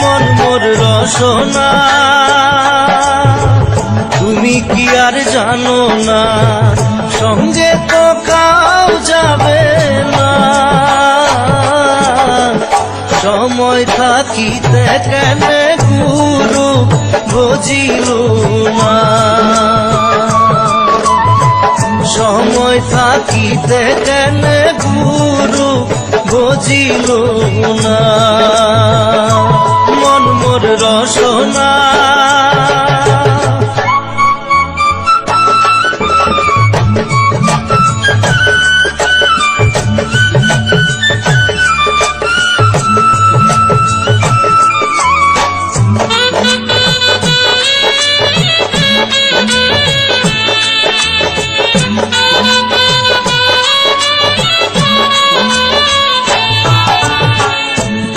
মন মোর রসনা, তুমি কি আর জানো না? সঙ্গে তো কাউ যাবে না। সময় থাকিতে কেন গুরু বুঝিল না। সময় থাকিতে কেন গুরু বুঝিল না।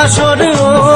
অন্তিম কালে